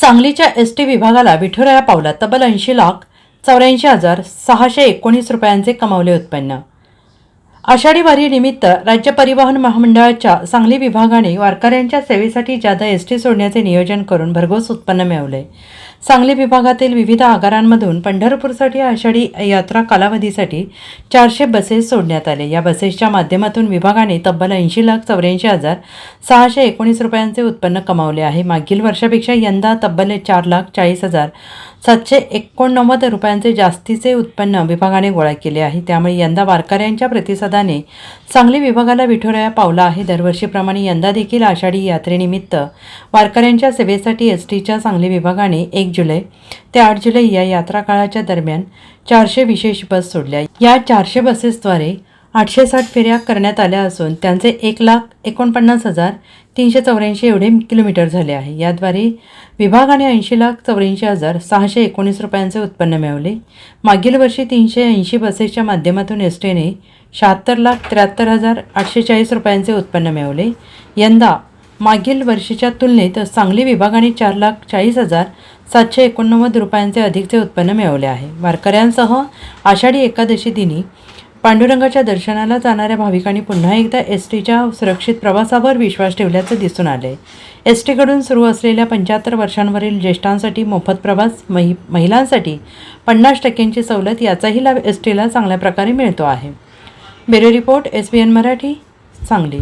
सांगलीच्या S T विभागाला विठुराया पावला तब्बल ऐंशी लाख चौऱ्याऐंशी हजार सहाशे एकोणीस रुपयांचे कमावले उत्पन्न. आषाढी वारीनिमित्त राज्य परिवहन महामंडळाच्या सांगली विभागाने वारकऱ्यांच्या सेवेसाठी जादा एस टी सोडण्याचे नियोजन करून भरघोस उत्पन्न मिळवले. सांगली विभागातील विविध आगारांमधून पंढरपूरसाठी आषाढी यात्रा कालावधीसाठी चारशे बसेस सोडण्यात आले. या बसेसच्या माध्यमातून विभागाने तब्बल ऐंशी लाख चौऱ्याऐंशी हजार सहाशे एकोणीस रुपयांचे उत्पन्न कमावले आहे. मागील वर्षापेक्षा यंदा तब्बल चार लाख चाळीस हजार सातशे एकोणनव्वद रुपयांचे जास्तीचे उत्पन्न विभागाने गोळा केले आहे. त्यामुळे यंदा वारकऱ्यांच्या प्रतिसादाने सांगली विभागाला विठोराया पावला आहे. दरवर्षीप्रमाणे यंदा देखील आषाढी यात्रेनिमित्त वारकऱ्यांच्या सेवेसाठी एस टीच्या सांगली विभागाने एक जुलै ते आठ जुलै या यात्रा काळाच्या दरम्यान चारशे विशेष बस सोडल्या. या चारशे बसेसद्वारे आठशे साठ फेऱ्या करण्यात आल्या असून त्यांचे एक लाख एकोणपन्नास हजार तीनशे चौऱ्याऐंशी एवढे किलोमीटर झाले आहे. याद्वारे विभागाने ऐंशी लाख चौऱ्याऐंशी हजार सहाशे एकोणीस रुपयांचे उत्पन्न मिळवले. मागील वर्षी तीनशे ऐंशी बसेसच्या माध्यमातून एस टीने शहात्तर लाख त्र्याहत्तर हजार आठशे चाळीस रुपयांचे उत्पन्न मिळवले. यंदा मागील वर्षीच्या तुलनेत सांगली विभागाने चार लाख चाळीस हजार सातशे एकोणनव्वद रुपयांचे अधिकचे उत्पन्न मिळवले आहे. वारकऱ्यांसह आषाढी एकादशी दिनी पांडुरंगाच्या दर्शनाला जाणाऱ्या भाविकांनी पुन्हा एकदा एस टीच्या सुरक्षित प्रवासावर विश्वास ठेवल्याचं दिसून आले एस टीकडून सुरू असलेल्या पंच्याहत्तर वर्षांवरील ज्येष्ठांसाठी मोफत प्रवास महि महिलांसाठी पन्नास टक्क्यांची सवलत याचाही लाभ एस टीला चांगल्या प्रकारे मिळतो आहे. Bureau report S B N Marathi Sangli.